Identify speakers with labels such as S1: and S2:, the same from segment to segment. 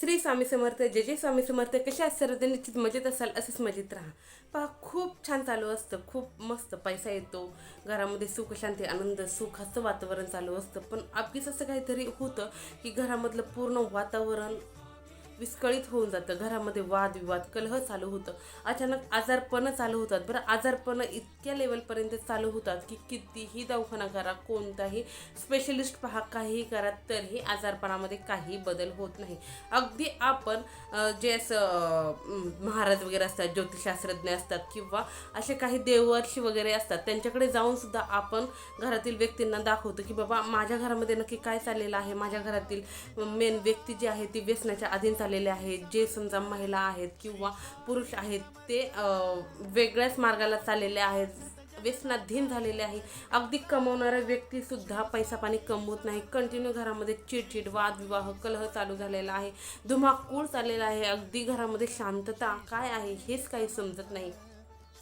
S1: श्री स्वामी समर्थ जय जय स्वामी समर्थ कशा आहेत निश्चित मजेत असाल असंच मजेत राहा. पहा खूप छान चालू असतं खूप मस्त पैसा येतो. घरामध्ये सुख शांती आनंद सुखाचं वातावरण चालू असतं. पण अगदीच असं काहीतरी होतं की घरामधलं पूर्ण वातावरण विस्कळीत होऊन जातं. घरामध्ये वादविवाद कलह चालू होतं. अचानक आजारपणं चालू होतात. बरं आजारपणं इतक्या लेवलपर्यंत चालू होतात की कितीही दवाखाना करा कोणताही स्पेशलिस्ट पहा काहीही करा तरीही आजारपणामध्ये काही बदल होत नाही. अगदी आपण जे असं महाराज वगैरे असतात ज्योतिषशास्त्रज्ञ असतात किंवा असे काही देवर्षी वगैरे असतात त्यांच्याकडे जाऊनसुद्धा आपण घरातील व्यक्तींना दाखवतो की बाबा माझ्या घरामध्ये नक्की काय चाललेलं आहे? माझ्या घरातील मेन व्यक्ती जी आहे ती व्यसनाच्या अधीन झालेले आहेत जे समजा महिला आहेत किंवा पुरुष आहेत ते वेगळ्याच मार्गाला चाललेले आहेत व्यसनाधीन झालेले आहे. अगदी कमवणारा व्यक्तीसुद्धा पैसा पाणी कमवत नाही. कंटिन्यू घरामध्ये चिडचिड वादविवाह कलह चालू झालेला आहे. धुमाकूळ चाललेला आहे. अगदी घरामध्ये शांतता काय आहे हेच काही समजत नाही.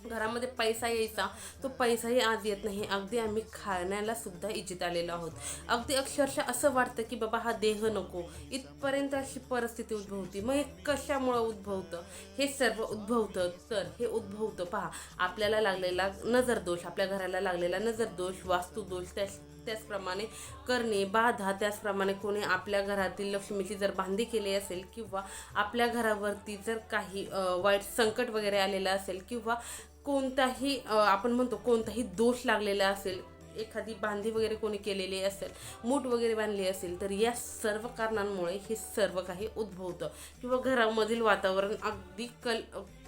S1: घरामध्ये पैसा यायचा तो पैसाही आज येत नाही. अगदी आम्ही खाण्याला सुद्धा इजित आलेलो आहोत. अगदी अक्षरशः असं वाटतं की बाबा हा देह नको. इथपर्यंत अशी परिस्थिती उद्भवती मग हे कशामुळं उद्भवतं? हे सर्व उद्भवतं. तर हे उद्भवतं पहा. आपल्याला लागलेला नजरदोष आपल्या घराला लागलेला नजरदोष वास्तुदोष त्या त्याचप्रमाणे करणे बाधा त्याचप्रमाणे कोणी आपल्या घरातील लक्ष्मीची जर बांधी केली असेल किंवा आपल्या घरावरती जर काही वाईट संकट वगैरे आलेलं असेल किंवा कोणताही आपण म्हणतो कोणताही दोष लागलेला असेल एखादी बांधी वगैरे कोणी केलेली असेल मूठ वगैरे बांधली असेल तर या सर्व कारणांमुळे हे सर्व काही उद्भवतं. किंवा घरामधील वातावरण अगदी कल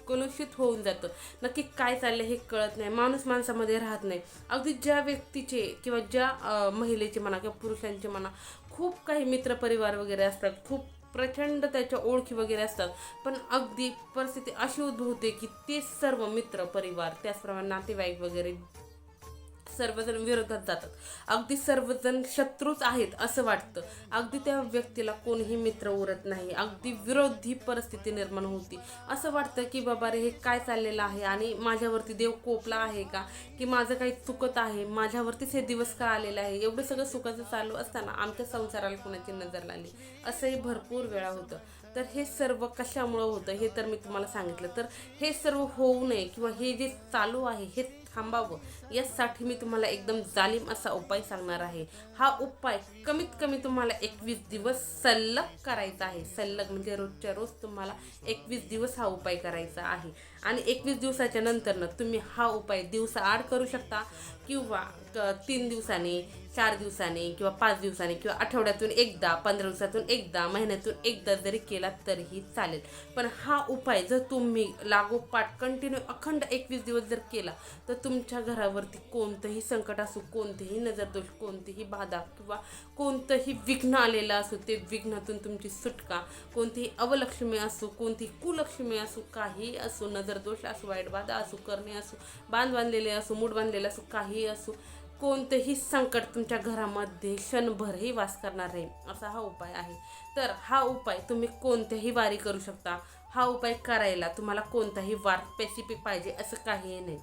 S1: कलुषित होऊन जातं. नक्की काय चाललं हे कळत नाही. माणूस माणसामध्ये राहत नाही. अगदी ज्या व्यक्तीचे किंवा ज्या महिलेचे म्हणा किंवा पुरुषांचे म्हणा खूप काही मित्रपरिवार वगैरे असतात. खूप प्रचंड त्याच्या ओळखी वगैरे असतात. पण अगदी परिस्थिती अशी उद्भवते की ते सर्व मित्र परिवार त्याचप्रमाणे नातेवाईक वगैरे सर्वजण विरोधात जातात. अगदी सर्वजण शत्रूच आहेत असं वाटतं. अगदी त्या व्यक्तीला कोणीही मित्र उरत नाही. अगदी विरोधी परिस्थिती निर्माण होती. असं वाटतं की बाबा रे हे काय चाललेलं आहे? आणि माझ्यावरती देव कोपला आहे का? की माझं काही चुकत आहे? माझ्यावरतीच हे दिवस का आलेलं आहे? एवढं सगळं सुखाचं चालू असताना आमच्या संसाराला कोणाची नजर लागली? असंही भरपूर वेळा होतं. तर हे सर्व कशामुळं होतं हे तर मी तुम्हाला सांगितलं. तर हे सर्व होऊ नये किंवा हे जे चालू आहे हे थांबावं. यासाठी मी तुम्हाला एकदम जालिम असा उपाय सांगणार आहे. हा उपाय कमीत कमी तुम्हाला एकवीस दिवस सल्लग करायचा आहे. सल्लग म्हणजे रोजच्या रोज तुम्हाला एकवीस दिवस हा उपाय करायचा आहे. आणि एकवीस दिवसाच्या नंतरनं तुम्ही हा उपाय दिवसाआड करू शकता किंवा क- तीन दिवसांनी चार दिवसांनी किंवा पाच दिवसांनी किंवा आठवड्यातून एकदा पंधरा दिवसातून एकदा महिन्यातून एकदा जरी केला तरीही चालेल. पण हा उपाय जर तुम्ही लागोपाठ कंटिन्यू अखंड एकवीस दिवस जर केला तर तुमच्या घरावरती कोणतंही संकट असो कोणतेही नजरदोष कोणतीही बाधा किंवा कोणतंही विघ्न आलेलं असो ते विघ्नातून तुमची सुटका कोणतीही अवलक्ष्मी असो कोणतीही कुलक्ष्मी असो काही असो नजरदोष असो वाईट बाधा असो करणे असो बांध बांधलेले असो मूड बांधलेले असो काही असो कोणतेही संकट तुमच्या घरामध्ये क्षणभरही वास करणार आहे असा हा उपाय आहे. तर हा उपाय तुम्ही कोणत्याही वारी करू शकता. हा उपाय करायला तुम्हाला कोणताही वार स्पेसिफिक पाहिजे असं काहीही नाही.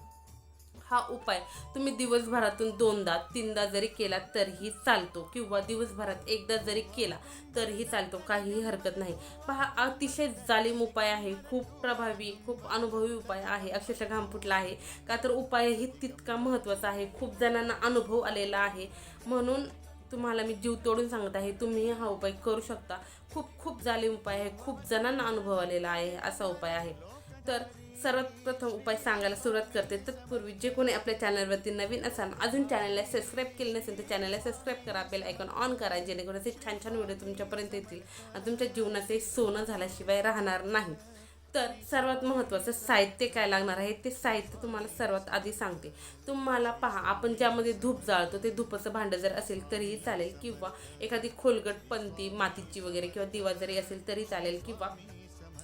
S1: हा उपाय तुम्ही दिवसभरातून दोनदा तीनदा जरी केला तरीही चालतो. किंवा दिवसभरात एकदा जरी केला तरीही चालतो. काहीही हरकत नाही. पहा अतिशय जालिम उपाय आहे. खूप प्रभावी खूप अनुभवी उपाय आहे. अक्षरशः घाम फुटला आहे. का तर उपायही तितका महत्त्वाचा आहे. खूप जणांना अनुभव आलेला आहे. म्हणून तुम्हाला मी जीव तोडून सांगत आहे तुम्ही हा उपाय करू शकता. खूप खूप जालिम उपाय आहे. खूप जणांना अनुभव आलेला आहे. असा उपाय आहे. तर सर्वप्रथम उपाय सांगायला सुरुवात करते. तत्पूर्वी जे कोणी आपल्या चॅनलवरती नवीन असाल अजून चॅनलला सबस्क्राईब केले नसेल तर चॅनलला सबस्क्राईब करा. बेल आयकॉन ऑन करा जेणेकरून असे छान छान व्हिडिओ तुमच्यापर्यंत येतील आणि तुमच्या जीवनाचे सोनं झाल्याशिवाय राहणार नाही. तर सर्वात महत्त्वाचं साहित्य काय लागणार आहे ते साहित्य तुम्हाला सर्वात आधी सांगते. तुम्हाला पहा आपण ज्यामध्ये धूप जाळतो ते धुपाचं भांडं जर असेल तरीही चालेल किंवा एखादी खोलगट पंती मातीची वगैरे किंवा दिवा जरी असेल तरी चालेल किंवा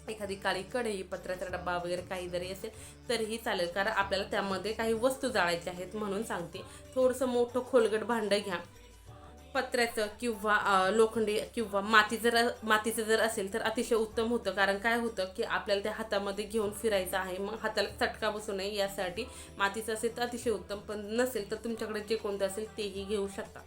S1: एखादी काळी कढई पत्राचा डब्बा वगैरे काही जरी असेल तरीही चालेल. कारण आपल्याला त्यामध्ये काही वस्तू जाळायच्या आहेत म्हणून सांगते. थोडंसं मोठं खोलगट भांडं घ्या. पत्र्याचं किंवा लोखंडी किंवा माती जर मातीचं जर असेल तर अतिशय उत्तम होतं. कारण काय होतं की आपल्याला त्या हातामध्ये घेऊन फिरायचं आहे. मग हाताला चटका बसू नये. यासाठी मातीचं असेल तर अतिशय उत्तम. पण नसेल तर तुमच्याकडे जे कोणतं असेल तेही घेऊ शकता.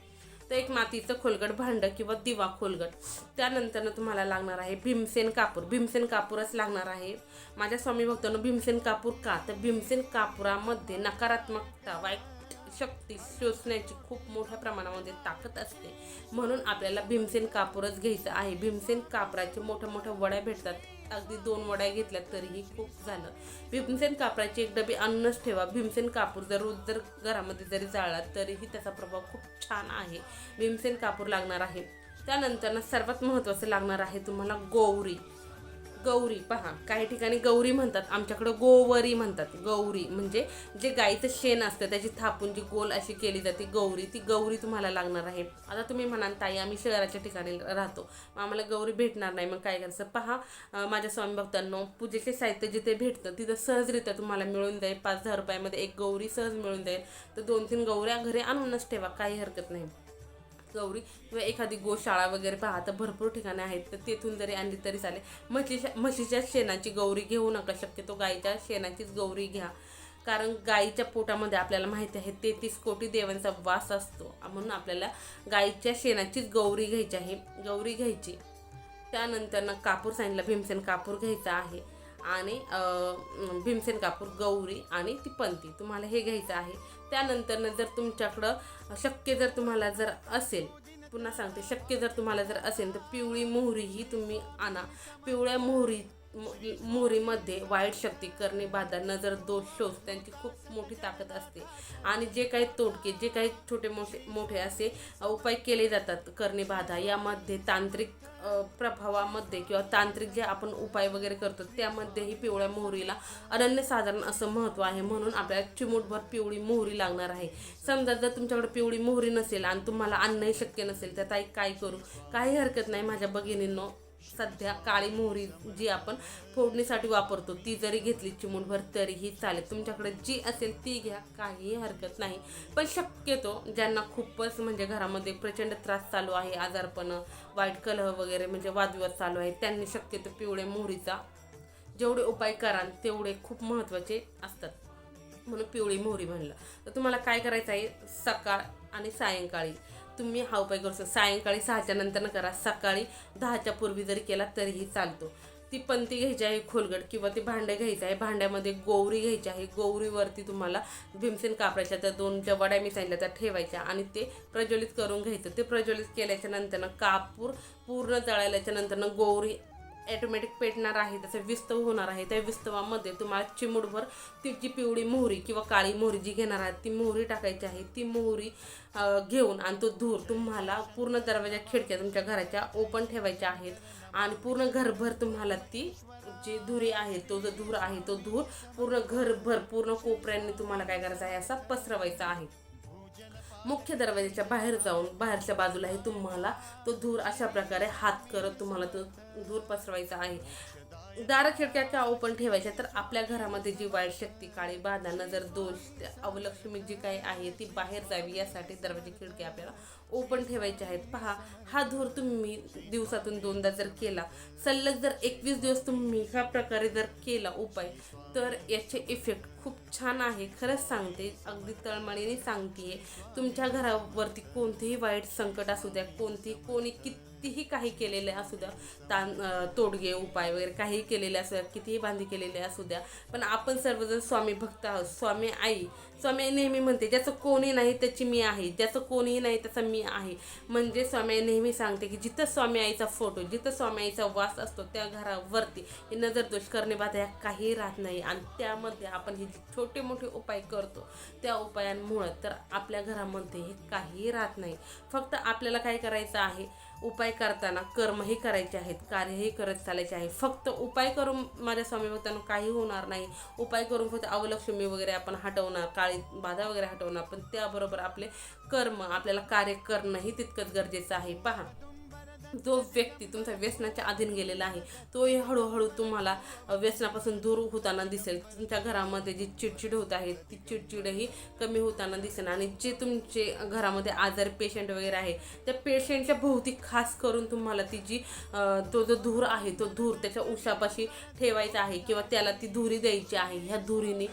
S1: तर एक मातीचं खोलगट भांडं किंवा दिवा खोलगट. त्यानंतर तुम्हाला लागणार आहे भीमसेन कापूर. भीमसेन कापूरच लागणार आहे. माझ्या स्वामी भक्तांनो भीमसेन कापूर का? तर भीमसेन कापुरामध्ये नकारात्मकता वाईट शक्ती शोषण्याची खूप मोठ्या प्रमाणामध्ये ताकद असते. म्हणून आपल्याला भीमसेन कापूरच घ्यायचं आहे. भीमसेन कापराचे मोठ्या मोठ्या वड्या भेटतात. अगदी दोन वड्या घेतल्या तरीही खूप झालं. भीमसेन कापराची एक डबी आणूनच ठेवा. भीमसेन कापूर जर रोज जर घरामध्ये जरी जाळला तरीही त्याचा प्रभाव खूप छान आहे. भीमसेन कापूर लागणार आहे. त्यानंतर ना सर्वात महत्त्वाचं लागणार आहे तुम्हाला गौरी. गौरी पहा काही ठिकाणी गौरी म्हणतात आमच्याकडं गोवरी म्हणतात गौरी म्हणजे जे गाईचं शेण असतं त्याची थापून जी गोल अशी केली जाते गौरी ती गौरी तुम्हाला लागणार आहे. आता तुम्ही म्हणाल ताई आम्ही शहराच्या ठिकाणी राहतो मग आम्हाला गौरी भेटणार नाही मग काय करायचं? पहा माझ्या स्वामी भक्तांनो पूजेचे साहित्य जिथे भेटतं तिथं सहजरित्या तुम्हाला मिळून जाईल. पाच दहा रुपयामध्ये एक गौरी सहज मिळून जाईल. तर दोन तीन गौऱ्या घरी आणूनच ठेवा काही हरकत नाही. गौरी किंवा एखादी गोशाळा वगैरे पहा तर भरपूर ठिकाणे आहेत तर तेथून जरी आणली तरी चालेल. म्हशीच्या म्हशीच्या शेणाची गौरी घेऊ नका शक्यतो गाईच्या शेणाचीच गौरी घ्या. कारण गाईच्या पोटामध्ये आपल्याला माहिती आहे तेहतीस कोटी देवांचा वास असतो. म्हणून आपल्याला गाईच्या शेणाचीच गौरी घ्यायची आहे गौरी घ्यायची. त्यानंतर ना कापूर सांगितलं भीमसेन कापूर घ्यायचा आहे. आणि भीमसेन कापूर गौरी आणि ती पंती. तुम्हाला हे घ्यायचं आहे. त्यानंतर जर तुमच्याकडं शक्य जर तुम्हाला जर असेल पुन्हा सांगते शक्य जर तुम्हाला जर असेल तर पिवळी मोहरी ही तुम्ही आणा. पिवळ्या मोहरी मोहरीमध्ये वाईट शक्ती करणे बाधा नजर दोष शोष त्यांची खूप मोठी ताकद असते. आणि जे काही तोडके जे काही छोटे मोठे मोठे असे उपाय केले जातात करणे बाधा यामध्ये तांत्रिक प्रभावामध्ये किंवा तांत्रिक जे आपण उपाय वगैरे करतो त्यामध्येही पिवळ्या मोहरीला अनन्यसाधारण असं महत्त्व आहे. म्हणून आपल्याला चिमूटभर पिवळी मोहरी लागणार आहे. समजा जर तुमच्याकडे पिवळी मोहरी नसेल आणि तुम्हाला आणणंही शक्य नसेल तर ताई काय करू? काही हरकत नाही माझ्या भगिनींनो. सध्या काळी मोहरी जी आपण फोडणीसाठी वापरतो ती जरी घेतली चिमूटभर तरीही चालेल. तुमच्याकडे जी असेल ती घ्या काहीही हरकत नाही. पण शक्यतो ज्यांना खूपच म्हणजे घरामध्ये प्रचंड त्रास चालू आहे आजारपण वाईट कलह वगैरे म्हणजे वादविवाद चालू आहे त्यांनी शक्यतो पिवळ्या मोहरीचा जेवढे उपाय कराल तेवढे खूप महत्त्वाचे असतात. म्हणून पिवळी मोहरी म्हणलं. तर तुम्हाला काय करायचं आहे? सकाळ आणि सायंकाळी. तुम्ही हा उपाय करू शकता. सायंकाळी सहाच्या नंतर करा. सकाळी दहाच्या पूर्वी जरी केला तरीही चालतो. ती पंती घ्यायची आहे खोलगट किंवा ते भांडे घ्यायचं आहे. भांड्यामध्ये गौरी घ्यायची आहे. गौरीवरती तुम्हाला भीमसेन कापडाच्या त्या दोन ज्या वड्या मी सांगितल्या त्या ठेवायच्या आणि ते प्रज्वलित करून घ्यायचं. ते प्रज्वलित केल्याच्या नंतरनं कापूर पूर्ण जळायल्याच्या नंतरनं गौरी ॲटोमॅटिक पेटणार आहे त्याचं विस्तव होणार आहे. त्या विस्तवामध्ये तुम्हाला चिमूटभर ती जी पिवळी मोहरी किंवा काळी मोहरी जी घेणार आहात ती मोहरी टाकायची आहे. ती मोहरी घेऊन आणि तो धूर तुम्हाला पूर्ण दरवाजा खिडक्या तुमच्या घराच्या ओपन ठेवायच्या आहेत. आणि पूर्ण घरभर तुम्हाला ती जी धुरी आहे तो जो धूर आहे तो धूर पूर्ण घरभर पूर्ण कोपऱ्यांनी तुम्हाला काय करायचं आहे असा पसरवायचा आहे. मुख्य दरवाजाच्या बाहेर जाऊन बाहेरच्या बाजूलाही तुम्हाला तो धूर अशा प्रकारे हात करत तुम्हाला तो धूर पसरवायचा आहे. दार खिडक्या ओपन ठेवायच्या तर आपल्या घरामध्ये जी वाईट शक्ती काळी बाधा नजर दोष अवलक्ष्मी जी काही आहे ती बाहेर जावी यासाठी दरवाजे खिडक्या आपल्याला ओपन ठेवायचे आहेत. पहा हा धूर तुम्ही दिवसातून दोनदा जर केला सलग जर एकवीस दिवस तुम्ही ह्या प्रकारे जर केला उपाय तर याचे इफेक्ट खूप छान आहे. खरंच सांगते अगदी तळमळीने सांगते तुमच्या घरावरती कोणतेही वाईट संकट असू द्या कोणती कोणी कितीही काही केलेले असू द्या तान तोडगे उपाय वगैरे काही केलेले असू द्या कितीही बांधी केलेले असू द्या पण आपण सर्वजण स्वामी भक्त आहोत स्वामी आई स्वामी नेहमी म्हणते ज्याचं कोणी नाही त्याची मी आहे ज्याचं कोणीही नाही त्याचा मी आहे. म्हणजे स्वामी आई नेहमी सांगते की जिथं स्वामी आईचा फोटो जिथं स्वामी आईचा वास असतो त्या घरावरती हे नजर दोष करणे बाधा या काही राहत नाही. आणि त्यामध्ये आपण हे छोटे मोठे उपाय करतो त्या उपायांमुळं तर आपल्या घरामध्ये हे काही राहत नाही. फक्त आपल्याला काय करायचं आहे उपाय करताना कर्मही करायचे आहेत कार्यही करत चालायचे आहे. फक्त उपाय करून माझ्या स्वामी भक्तांना काही होणार नाही. उपाय करून फक्त अवलक्ष्मी वगैरे आपण हटवणार काळी बाधा वगैरे हटवणार पण त्याबरोबर आपले कर्म आपल्याला कार्य करणंही तितकंच गरजेचं आहे. पहा. जो व्यक्ती तुमचा व्यसनाच्या अधीन गेलेला आहे तोही हळूहळू तुम्हाला व्यसनापासून दूर होताना दिसेल. तुमच्या घरामध्ये जी चिडचिड होत आहे ती चिडचिडही कमी होताना दिसेल. आणि जे तुमचे घरामध्ये आजार पेशंट वगैरे आहे त्या पेशंटच्या भोवती खास करून तुम्हाला ती जी तो जो धूर आहे तो धूर त्याच्या उशापाशी ठेवायचा आहे किंवा त्याला ती धुरी द्यायची आहे ह्या धुरीने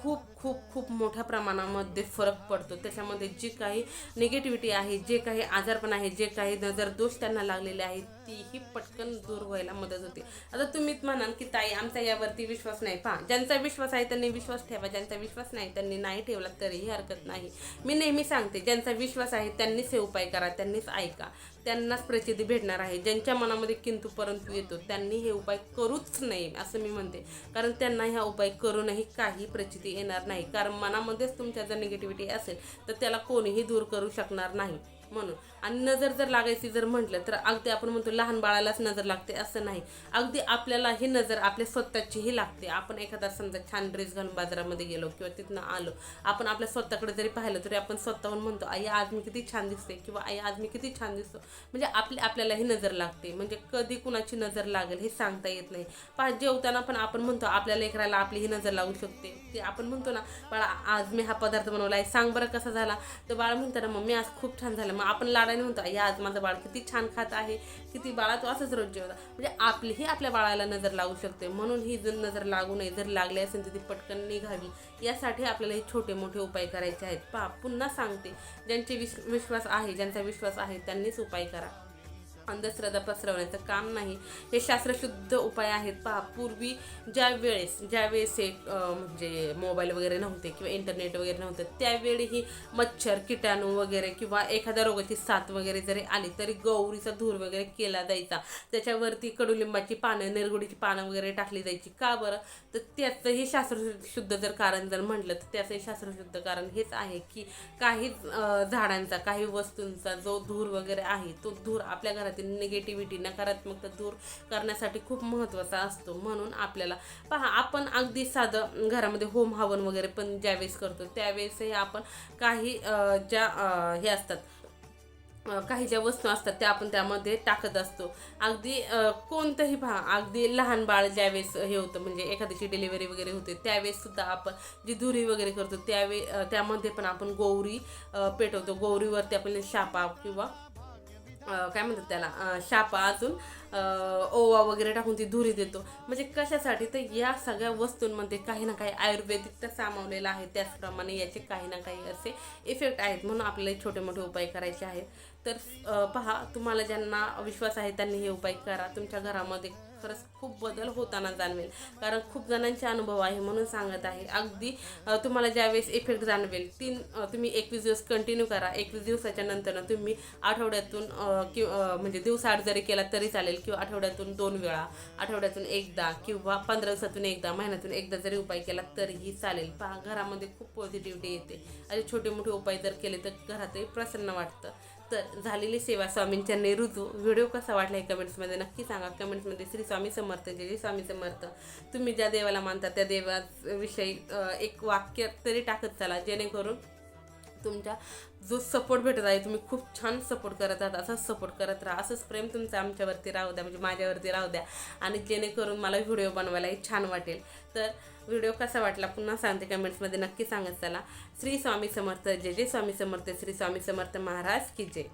S1: खूप खूप खूप मोठ्या प्रमाणामध्ये फरक पडतो. त्याच्यामध्ये जी काही निगेटिव्हिटी आहे जे काही आजारपण आहे जे काही नजर दोष त्यांना लागलेले आहेत तीही पटकन दूर व्हायला मदत होते. आता तुम्हीच म्हणाल की ताई आमचा यावरती विश्वास नाही. पहा ज्यांचा विश्वास आहे त्यांनी विश्वास ठेवा. ज्यांचा विश्वास नाही त्यांनी नाही ठेवला तरीही हरकत नाही. मी नेहमी सांगते ज्यांचा विश्वास आहे त्यांनीच हे उपाय करा त्यांनीच ऐका. त्यांनाच प्रसिद्धी भेटणार आहे. ज्यांच्या मनामध्ये किंतू परंतु येतो त्यांनी हे उपाय करूच नाही असं मी म्हणते. कारण त्यांना ह्या उपाय करूनही काही प्रचिती येणार नाही. कारण मनामध्येच तुमच्या जर निगेटिव्हिटी असेल तर त्याला कोणीही दूर करू शकणार नाही. म्हणून. आणि नजर जर लागायची जर म्हटलं तर अगदी आपण म्हणतो लहान बाळालाच नजर लागते असं नाही. अगदी आपल्याला ही नजर आपल्या स्वतःचीही लागते. आपण एखादा समजा छान ड्रेस घालून बाजारामध्ये गेलो किंवा तिथनं आलो. आपण आपल्या स्वतःकडे जरी पाहिलं तरी आपण स्वतःहून म्हणतो आई आज मी किती छान दिसते किंवा आई आज मी किती छान दिसतो. म्हणजे आपली आपल्यालाही नजर लागते. म्हणजे कधी कुणाची नजर लागेल हे सांगता येत नाही. पहा जेवताना पण आपण म्हणतो आपल्या लेकराला आपली ही नजर लागू शकते. ते आपण म्हणतो ना बाळा आज मी हा पदार्थ बनवला आहे. सांग बरं कसा झाला? तर बाळ म्हणताना मम्मी आज खूप छान झालं. मग आपण लाडाने म्हणतो आई आज माझं बाळ किती छान खात आहे किती बाळा तो असंच रोज जेवता म्हणजे आपलीही आपल्या बाळाला नजर लागू शकते. म्हणून ही जर नजर लागू नये जर लागली असेल तर ती पटकन निघावी. यासाठी आपल्याला हे छोटे मोठे उपाय करायचे आहेत. पहा पुन्हा सांगते. ज्यांचे विश विश्वास आहे ज्यांचा विश्वास आहे त्यांनीच उपाय करा. अंधश्रद्धा पसरवण्याचं काम नाही. हे शास्त्रशुद्ध उपाय आहेत. पहा पूर्वी ज्या वेळेस ज्या वेळेस हे म्हणजे मोबाईल वगैरे नव्हते किंवा इंटरनेट वगैरे नव्हतं त्यावेळीही मच्छर किटाणू वगैरे किंवा एखाद्या रोगाची साथ वगैरे जरी आली तरी गौरीचा धूर वगैरे केला जायचा. त्याच्यावरती कडुलिंबाची पानं निरगुडीची पानं वगैरे टाकली जायची. का बरं? तर त्याचंही शास्त्रशुद्ध जर कारण जर म्हटलं तर त्याचंही शास्त्रशुद्ध कारण हेच आहे की काही झाडांचा काही वस्तूंचा जो धूर वगैरे आहे तो धूर आपल्या घरातील निगेटिव्हिटी नकारात्मकता दूर करण्यासाठी खूप महत्त्वाचा असतो. म्हणून आपल्याला पहा आपण अगदी साधं घरामध्ये होम हवन वगैरे पण ज्यावेळेस करतो त्यावेळेसही आपण काही ज्या हे असतात काही ज्या वस्तू असतात त्या आपण त्यामध्ये टाकत असतो. अगदी कोणतंही पहा अगदी लहान बाळ ज्यावेळेस हे होतं म्हणजे एखाद्याची डिलिव्हरी वगैरे होते त्यावेळेस सुद्धा आपण जी धुरी वगैरे करतो त्यावे त्यामध्ये पण आपण गौरी पेटवतो. गौरीवरती आपण शापा किंवा काय म्हणतात त्याला? शापा अजून ओवा वगैरे टाकून ती धुरी देतो. म्हणजे कशासाठी तर या सगळ्या वस्तूंमध्ये काही ना काही आयुर्वेदिक तर सामावलेलं आहे. त्याचप्रमाणे याचे काही ना काही असे इफेक्ट आहेत म्हणून आपल्याला छोटे मोठे उपाय करायचे आहेत. तर पहा तुम्हाला ज्यांना विश्वास आहे त्यांनी हे उपाय करा. तुमच्या घरामध्ये खरंच खूप बदल होताना जाणवेल. कारण खूप जणांचे अनुभव आहे म्हणून सांगत आहे. अगदी तुम्हाला ज्यावेळेस इफेक्ट जाणवेल तीन तुम्ही एकवीस दिवस कंटिन्यू करा. एकवीस दिवसाच्या नंतर तुम्ही आठवड्यातून कि म्हणजे दिवसाआड जरी केला तरी चालेल किंवा आठवड्यातून दोन वेळा आठवड्यातून एकदा किंवा पंधरा दिवसातून एकदा महिन्यातून एकदा जरी उपाय केला तरीही चालेल. पहा घरामध्ये खूप पॉझिटिव्हिटी येते. असे छोटे मोठे उपाय जर केले तर घरातही प्रसन्न वाटतं. तर झालेली सेवा स्वामींच्या नेरुजू. व्हिडिओ कसा वाटला हे कमेंट्समध्ये नक्की सांगा. कमेंट्समध्ये श्री स्वामी समर्थ जय जय स्वामी समर्थ. तुम्ही ज्या देवाला मानता त्या देवाविषयी एक वाक्य तरी टाकत चला जेणेकरून तुमच्या जो सपोर्ट भेटत आहे तुम्ही खूप छान सपोर्ट करत आहात असंच सपोर्ट करत राहा. असंच प्रेम तुमचं आमच्यावरती राहू द्या म्हणजे माझ्यावरती राहू द्या. आणि जेणेकरून मला व्हिडिओ बनवायलाही छान वाटेल. तर व्हिडिओ कसा वाटला पुन्हा सांगते कमेंट्समध्ये नक्की सांगत चला. श्री स्वामी समर्थ जय जय स्वामी समर्थ श्री स्वामी समर्थ महाराज की जय.